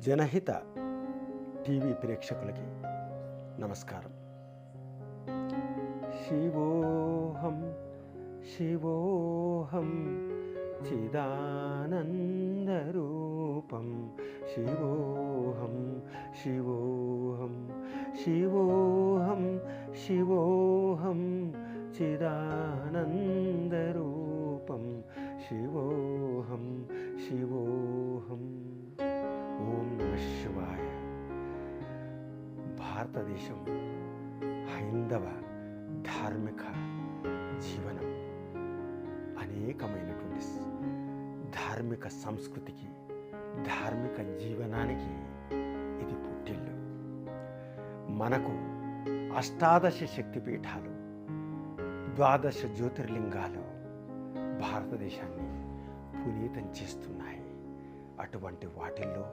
జనహిత TV ప్రేక్షకులకి నమస్కారం. శివోహం శివోహం చిదానందరూపం. శివోహం శివోహం శివోహం శివోహం చిదా దేశం హైందవ ధార్మిక జీవనం అనేకమైనటువంటి ధార్మిక సంస్కృతికి ధార్మిక జీవనానికి ఇది పుట్టిల్లు. మనకు అష్టాదశ శక్తిపీఠాలు ద్వాదశ జ్యోతిర్లింగాలు భారతదేశాన్ని పునీతం చేస్తున్నాయి. అటువంటి వాటిల్లో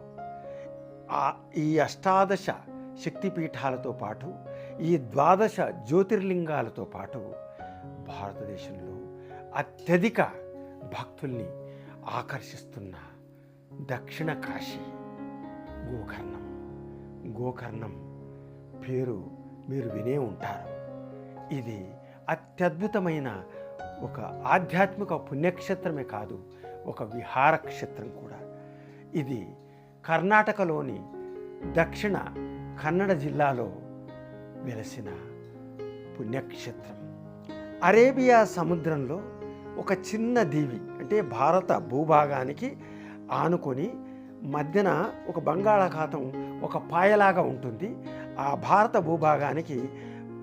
ఆ ఈ అష్టాదశ శక్తిపీఠాలతో పాటు ఈ ద్వాదశ జ్యోతిర్లింగాలతో పాటు భారతదేశంలో అత్యధిక భక్తుల్ని ఆకర్షిస్తున్న దక్షిణ కాశీ గోకర్ణం. గోకర్ణం పేరు మీరు వినే ఉంటారు. ఇది అత్యద్భుతమైన ఒక ఆధ్యాత్మిక పుణ్యక్షేత్రమే కాదు ఒక విహార క్షేత్రం కూడా. ఇది కర్ణాటకలోని దక్షిణ కన్నడ జిల్లాలో వెలసిన పుణ్యక్షేత్రం. అరేబియా సముద్రంలో ఒక చిన్న దీవి అంటే భారత భూభాగానికి ఆనుకొని మధ్యన ఒక బంగాళాఖాతం ఒక పాయలాగా ఉంటుంది. ఆ భారత భూభాగానికి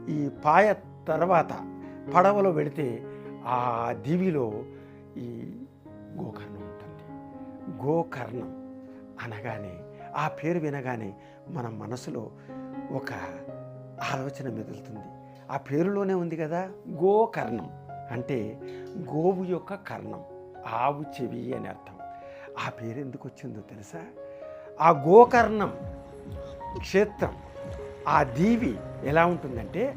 ఈ పాయ తర్వాత పడవలో వెళితే ఆ దీవిలో ఈ గోకర్ణం ఉంటుంది. గోకర్ణం అనగానే ఆ పేరు వినగానే మన మనసులో ఒక ఆలోచన మెదులుతుంది. ఆ పేరులోనే ఉంది కదా గోకర్ణం. అంటే గోవు యొక్క కర్ణం. ఆవు చెవి అని అర్థం. ఆ పేరు ఎందుకు వచ్చిందో తెలుసా? ఆ గోకర్ణం క్షేత్రం ఆ దీవి ఎలా ఉంటుందంటే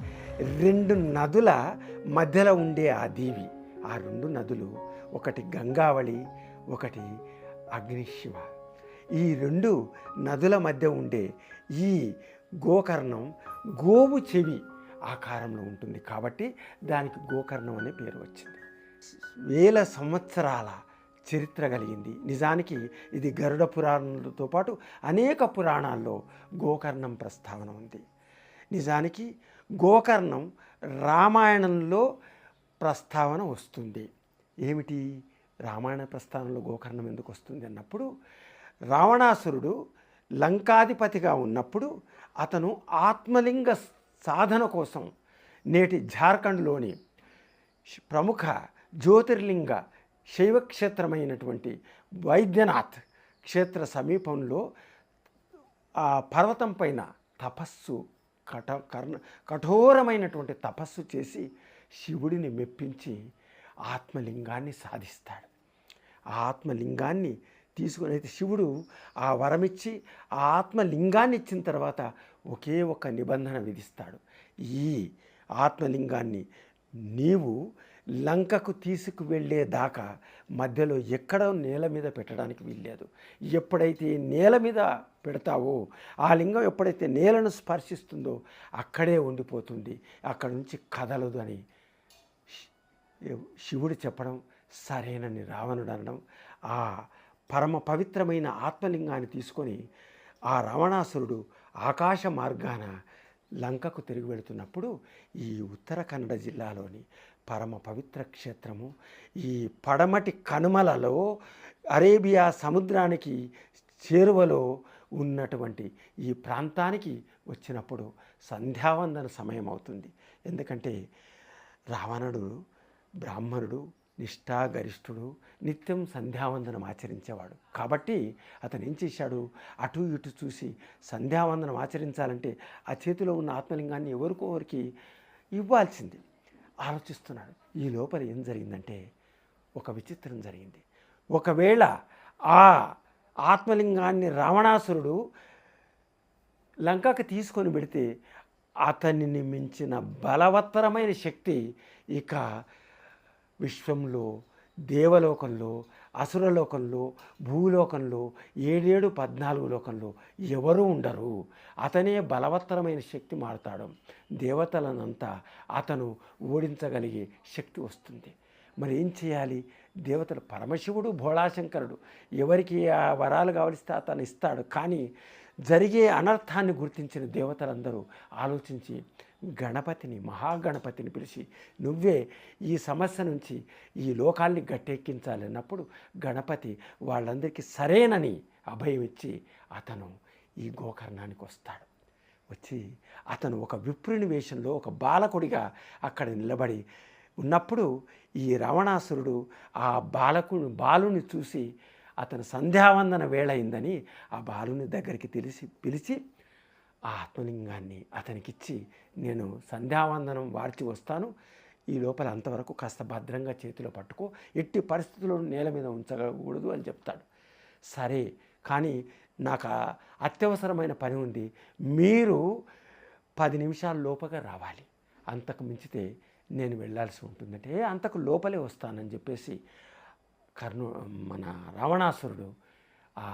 రెండు నదుల మధ్యలో ఉండే ఆ దీవి. ఆ రెండు నదులు ఒకటి గంగావళి ఒకటి అగ్నిశివ. ఈ రెండు నదుల మధ్య ఉండే ఈ గోకర్ణం గోవు చెవి ఆకారంలో ఉంటుంది కాబట్టి దానికి గోకర్ణం అనే పేరు వచ్చింది. వేల సంవత్సరాల చరిత్ర కలిగింది. నిజానికి ఇది గరుడ పురాణాలతో పాటు అనేక పురాణాల్లో గోకర్ణం ప్రస్తావన ఉంది. నిజానికి గోకర్ణం రామాయణంలో ప్రస్తావన వస్తుంది. ఏమిటి? రామాయణ ప్రస్థానంలో గోకర్ణం ఎందుకు వస్తుంది అన్నప్పుడు రావణాసురుడు లంకాధిపతిగా ఉన్నప్పుడు అతను ఆత్మలింగ సాధన కోసం నేటి జార్ఖండ్లోని ప్రముఖ జ్యోతిర్లింగ శైవక్షేత్రమైనటువంటి వైద్యనాథ్ క్షేత్ర సమీపంలో ఆ పర్వతం పైన తపస్సు కఠ కర్ణ కఠోరమైనటువంటి తపస్సు చేసి శివుడిని మెప్పించి ఆత్మలింగాన్ని సాధిస్తాడు. ఆ ఆత్మలింగాన్ని తీసుకుని అయితే శివుడు ఆ వరమిచ్చి ఆ ఆత్మలింగాన్ని ఇచ్చిన తర్వాత ఒకే ఒక నిబంధన విధిస్తాడు. ఈ ఆత్మలింగాన్ని నీవు లంకకు తీసుకువెళ్ళేదాకా మధ్యలో ఎక్కడ నేల మీద పెట్టడానికి వీల్లేదు. ఎప్పుడైతే నేల మీద పెడతావో ఆ లింగం ఎప్పుడైతే నేలను స్పర్శిస్తుందో అక్కడే ఉండిపోతుంది. అక్కడ నుంచి కదలదు అని శివుడు చెప్పడం సరేనని రావణుడు అనడం ఆ పరమ పవిత్రమైన ఆత్మలింగాన్ని తీసుకొని ఆ రావణాసురుడు ఆకాశ మార్గాన లంకకు తిరిగి వెళుతున్నప్పుడు ఈ ఉత్తర కన్నడ జిల్లాలోని పరమ పవిత్ర క్షేత్రము ఈ పడమటి కనుమలలో అరేబియా సముద్రానికి చేరువలో ఉన్నటువంటి ఈ ప్రాంతానికి వచ్చినప్పుడు సంధ్యావందన సమయం అవుతుంది ఎందుకంటే రావణుడు బ్రాహ్మణుడు నిష్ఠాగరిష్ఠుడు నిత్యం సంధ్యావందనం ఆచరించేవాడు. కాబట్టి అతను ఏం చేశాడు? అటు ఇటు చూసి సంధ్యావందనం ఆచరించాలంటే ఆ చేతిలో ఉన్న ఆత్మలింగాన్ని ఎవరికోవరికి ఇవ్వాల్సింది? ఆలోచిస్తున్నాడు. ఈ లోపల ఏం జరిగిందంటే ఒక విచిత్రం జరిగింది. ఒకవేళ ఆ ఆత్మలింగాన్ని రావణాసురుడు లంకకు తీసుకొని పెడితే అతనిని మించిన బలవత్తరమైన శక్తి ఇక విశ్వంలో దేవలోకంలో అసురలోకంలో భూలోకంలో ఏడేడు పద్నాలుగు లోకంలో ఎవరు ఉండరు. అతనే బలవత్తరమైన శక్తి మారుతాడు. దేవతలనంతా అతను ఓడించగలిగే శక్తి వస్తుంది. మరి ఏం చేయాలి? దేవతలు పరమశివుడు భోళాశంకరుడు. ఎవరికి ఆ వరాలు కావలిస్తే అతను ఇస్తాడు. కానీ జరిగే అనర్థాన్ని గుర్తించిన దేవతలందరూ ఆలోచించి గణపతిని మహాగణపతిని పిలిచి నువ్వే ఈ సమస్య నుంచి ఈ లోకాల్ని గట్టెక్కించాలన్నప్పుడు గణపతి వాళ్ళందరికీ సరేనని అభయం ఇచ్చి అతను ఈ గోకర్ణానికి వస్తాడు. వచ్చి అతను ఒక విప్రుని వేషంలో ఒక బాలకుడిగా అక్కడ నిలబడి ఉన్నప్పుడు ఈ రావణాసురుడు ఆ బాలకు బాలుని చూసి అతను సంధ్యావందన వేళయిందని ఆ బాలుని దగ్గరికి తెలిసి పిలిచి ఆ ఆత్మలింగాన్ని అతనికిచ్చి నేను సంధ్యావందనం వార్చి వస్తాను. ఈ లోపల అంతవరకు కాస్త భద్రంగా చేతిలో పట్టుకో ఎట్టి పరిస్థితుల్లో నేల మీద ఉంచకూడదు అని చెప్తాడు. సరే కానీ నాకు అత్యవసరమైన పని ఉంది. మీరు పది నిమిషాల లోపగా రావాలి. అంతకు మించితే నేను వెళ్ళాల్సి ఉంటుందంటే అంతకు లోపలే వస్తానని చెప్పేసి కర్ణు మన రావణాసురుడు ఆ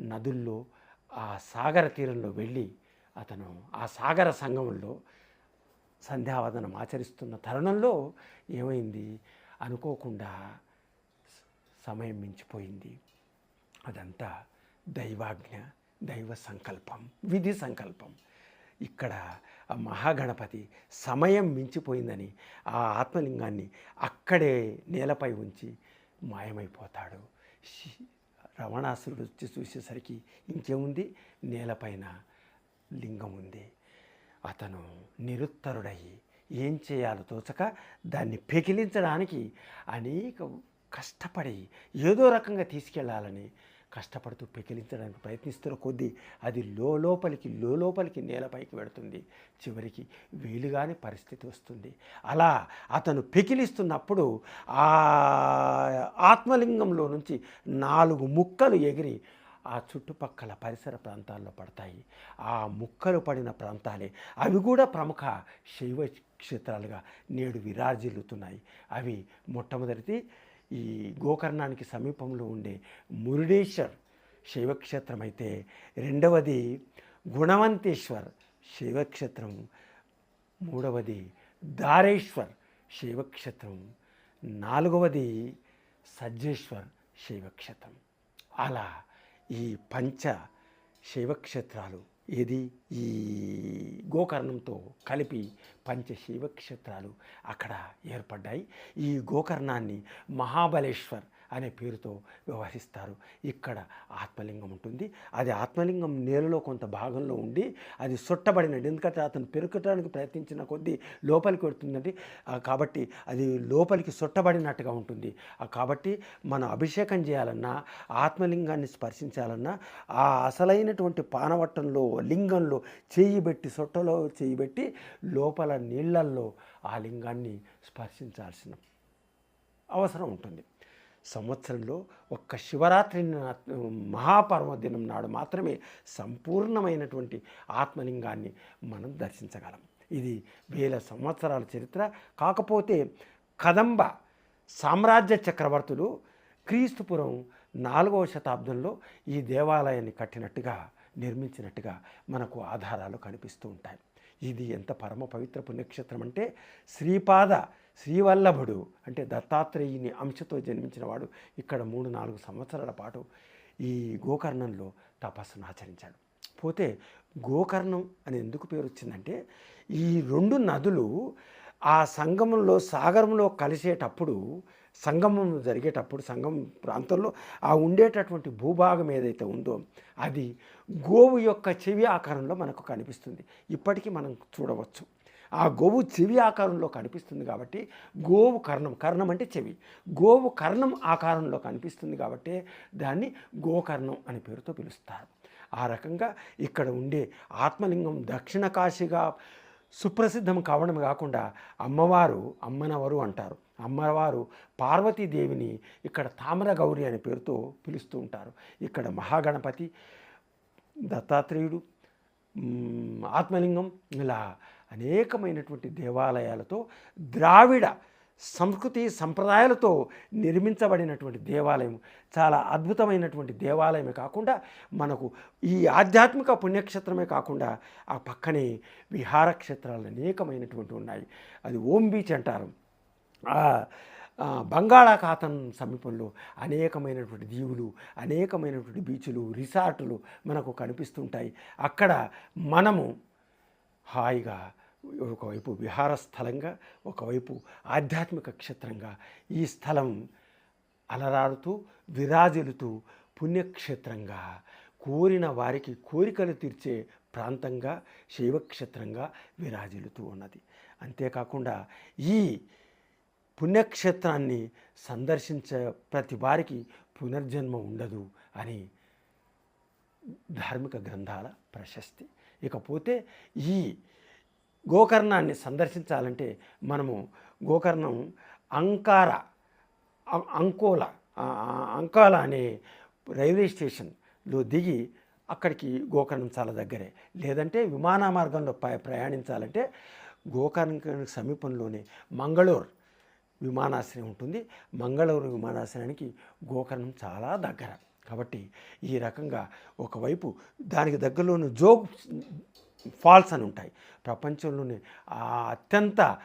నదుల్లో ఆ సాగర తీరంలో వెళ్ళి అతను ఆ సాగర సంగమంలో సంధ్యావదనం ఆచరిస్తున్న తరుణంలో ఏమైంది అనుకోకుండా సమయం మించిపోయింది. అదంతా దైవాజ్ఞ దైవ సంకల్పం విధి సంకల్పం. ఇక్కడ ఆ మహాగణపతి సమయం మించిపోయిందని ఆ ఆత్మలింగాన్ని అక్కడే నేలపై ఉంచి మాయమైపోతాడు. రవణాసురుడు వచ్చి చూసేసరికి ఇంకేముంది? నేలపైన లింగం ఉంది. అతను నిరుత్తరుడయ్యి ఏం చేయాలో తోచక దాన్ని పెకిలించడానికి అనేక కష్టపడి ఏదో రకంగా తీసుకెళ్ళాలని కష్టపడుతూ పెకిలించడానికి ప్రయత్నిస్తున్న కొద్దీ అది లోపలికి లోపలికి నేలపైకి పెడుతుంది చివరికి వీలుగాని పరిస్థితి వస్తుంది. అలా అతను పెకిలిస్తున్నప్పుడు ఆ ఆత్మలింగంలో నుంచి నాలుగు ముక్కలు ఎగిరి ఆ చుట్టుపక్కల పరిసర ప్రాంతాల్లో పడతాయి. ఆ ముక్కలు పడిన ప్రాంతాలే అవి కూడా ప్రముఖ శైవ క్షేత్రాలుగా నేడు విరాజిల్లుతున్నాయి. అవి మొట్టమొదటిది ఈ గోకర్ణానికి సమీపంలో ఉండే మురుడేశ్వర్ శైవక్షేత్రం అయితే రెండవది గుణవంతేశ్వర్ శైవక్షేత్రం మూడవది దారేశ్వర్ శైవక్షేత్రం నాలుగవది సజ్జేశ్వర్ శైవక్షేత్రం. అలా ఈ పంచ శైవక్షేత్రాలు ఇది ఈ గోకర్ణంతో కలిపి పంచ శైవక్షేత్రాలు అక్కడ ఏర్పడ్డాయి. ఈ గోకర్ణాన్ని మహాబలేశ్వర్ అనే పేరుతో వ్యవహరిస్తారు. ఇక్కడ ఆత్మలింగం ఉంటుంది. అది ఆత్మలింగం నేలలో కొంత భాగంలో ఉండి అది సుట్టబడినది. ఎందుకంటే అతను పెరుకటానికి ప్రయత్నించిన కొద్దీ లోపలికి వెళ్తుందండి కాబట్టి అది లోపలికి సుట్టబడినట్టుగా ఉంటుంది. కాబట్టి మనం అభిషేకం చేయాలన్నా ఆత్మలింగాన్ని స్పర్శించాలన్నా ఆ అసలైనటువంటి పానవట్టంలో లింగంలో చేయి పెట్టి సొట్టలో చేయి పెట్టి లోపల నీళ్ళల్లో ఆ లింగాన్ని స్పర్శించాల్సిన అవసరం ఉంటుంది. సంవత్సరంలో ఒక్క శివరాత్రి మహాపర్వదినం నాడు మాత్రమే సంపూర్ణమైనటువంటి ఆత్మలింగాన్ని మనం దర్శించగలం. ఇది వేల సంవత్సరాల చరిత్ర. కాకపోతే కదంబ సామ్రాజ్య చక్రవర్తులు క్రీస్తుపురం నాలుగవ శతాబ్దంలో ఈ దేవాలయాన్ని కట్టినట్టుగా నిర్మించినట్టుగా మనకు ఆధారాలు కనిపిస్తూ ఉంటాయి. ఇది ఎంత పరమ పవిత్ర పుణ్యక్షేత్రం అంటే శ్రీపాద శ్రీవల్లభుడు అంటే దత్తాత్రేయుని అంశతో జన్మించినవాడు ఇక్కడ మూడు నాలుగు సంవత్సరాల పాటు ఈ గోకర్ణంలో తపస్సును ఆచరించాడు. పోతే గోకర్ణం అని ఎందుకు పేరు వచ్చిందంటే ఈ రెండు నదులు ఆ సంగమంలో సాగరంలో కలిసేటప్పుడు సంగమం జరిగేటప్పుడు సంగమం ప్రాంతంలో ఆ ఉండేటటువంటి భూభాగం ఏదైతే ఉందో అది గోవు యొక్క చెవి ఆకారంలో మనకు కనిపిస్తుంది. ఇప్పటికీ మనం చూడవచ్చు. ఆ గోవు చెవి ఆకారంలో కనిపిస్తుంది కాబట్టి గోవు కర్ణం కర్ణం అంటే చెవి. గోవు కర్ణం ఆకారంలో కనిపిస్తుంది కాబట్టి దాన్ని గోకర్ణం అనే పేరుతో పిలుస్తారు. ఆ రకంగా ఇక్కడ ఉండే ఆత్మలింగం దక్షిణ కాశీగా సుప్రసిద్ధం కావడం కాకుండా అమ్మవారు అమ్మనవరు అంటారు. అమ్మవారు పార్వతీదేవిని ఇక్కడ తామర గౌరి అనే పేరుతో పిలుస్తూ ఉంటారు. ఇక్కడ మహాగణపతి దత్తాత్రేయుడు ఆత్మలింగం ఇలా అనేకమైనటువంటి దేవాలయాలతో ద్రావిడ సంస్కృతి సంప్రదాయాలతో నిర్మించబడినటువంటి దేవాలయం. చాలా అద్భుతమైనటువంటి దేవాలయమే కాకుండా మనకు ఈ ఆధ్యాత్మిక పుణ్యక్షేత్రమే కాకుండా ఆ పక్కనే విహారక్షేత్రాలు అనేకమైనటువంటి ఉన్నాయి. అది ఓం బీచ్ అంటారు. బంగాళాఖాతం సమీపంలో అనేకమైనటువంటి దీవులు అనేకమైనటువంటి బీచ్లు రిసార్టులు మనకు కనిపిస్తుంటాయి. అక్కడ మనము హాయిగా ఒకవైపు విహార స్థలంగా ఒకవైపు ఆధ్యాత్మిక క్షేత్రంగా ఈ స్థలం అలరాడుతూ విరాజిల్లుతూ పుణ్యక్షేత్రంగా కోరిన వారికి కోరికలు తీర్చే ప్రాంతంగా శైవక్షేత్రంగా విరాజిల్లుతూ ఉన్నది. అంతేకాకుండా ఈ పుణ్యక్షేత్రాన్ని సందర్శించే ప్రతి వారికి పునర్జన్మ ఉండదు అని ధార్మిక గ్రంథాల ప్రశస్తి. ఇకపోతే ఈ గోకర్ణాన్ని సందర్శించాలంటే మనము గోకర్ణం అంకార అంకోల అంకాల అనే రైల్వే స్టేషన్లో దిగి అక్కడికి గోకర్ణం చాలా దగ్గరే. లేదంటే విమాన మార్గంలో ప్రయాణించాలంటే గోకర్ణ సమీపంలోనే మంగళూరు విమానాశ్రయం ఉంటుంది. మంగళూరు విమానాశ్రయానికి గోకర్ణం చాలా దగ్గర. కాబట్టి ఈ రకంగా ఒకవైపు దానికి దగ్గరలోని జోగ్ ఫాల్స్ అని ఉంటాయి. ప్రపంచంలోనే అత్యంత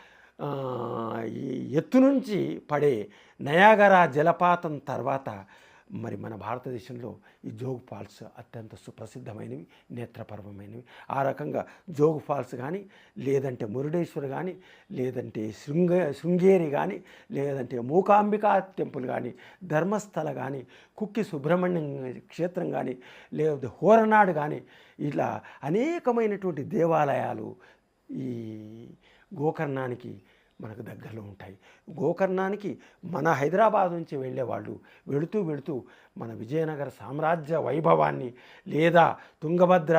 ఈ ఎత్తు నుంచి పడే నయాగరా జలపాతం తర్వాత మరి మన భారతదేశంలో ఈ జోగ్ ఫాల్స్ అత్యంత సుప్రసిద్ధమైనవి నేత్రపర్వమైనవి. ఆ రకంగా జోగ్ ఫాల్స్ కానీ లేదంటే మురుడేశ్వర్ కానీ లేదంటే శృంగ శృంగేరి కానీ లేదంటే మూకాంబికా టెంపుల్ కానీ ధర్మస్థల కానీ కుక్కి సుబ్రహ్మణ్యం క్షేత్రం కానీ లేకపోతే హోరనాడు కానీ ఇట్లా అనేకమైనటువంటి దేవాలయాలు ఈ గోకర్ణానికి మనకు దగ్గరలో ఉంటాయి. గోకర్ణానికి మన హైదరాబాద్ నుంచి వెళ్ళేవాళ్ళు వెళుతూ వెళుతూ మన విజయనగర సామ్రాజ్య వైభవాన్ని లేదా తుంగభద్ర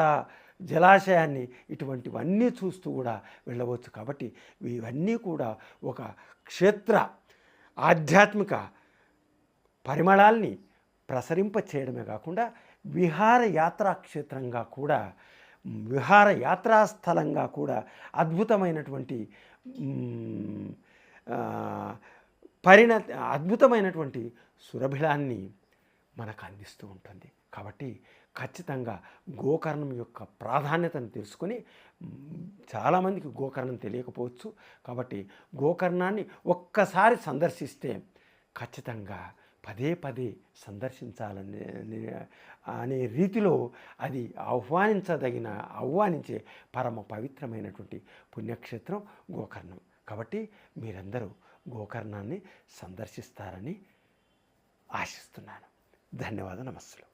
జలాశయాన్ని ఇటువంటివన్నీ చూస్తూ కూడా వెళ్ళవచ్చు. కాబట్టి ఇవన్నీ కూడా ఒక క్షేత్ర ఆధ్యాత్మిక పరిమళాల్ని ప్రసరింప చేయడమే కాకుండా విహారయాత్రా క్షేత్రంగా కూడా విహారయాత్రా స్థలంగా కూడా అద్భుతమైనటువంటి పరిణతి అద్భుతమైనటువంటి సురభిలాన్ని మనకు అందిస్తూ ఉంటుంది. కాబట్టి ఖచ్చితంగా గోకర్ణం యొక్క ప్రాధాన్యతను తెలుసుకొని చాలామందికి గోకర్ణం తెలియకపోవచ్చు. కాబట్టి గోకర్ణాన్ని ఒక్కసారి సందర్శిస్తే ఖచ్చితంగా పదే పదే సందర్శించాలని అనే- అనే రీతిలో అది ఆహ్వానించదగిన ఆహ్వానించే పరమ పవిత్రమైనటువంటి పుణ్యక్షేత్రం గోకర్ణం. కాబట్టి మీరందరూ గోకర్ణాన్ని సందర్శిస్తారని ఆశిస్తున్నాను. ధన్యవాద నమస్సులు.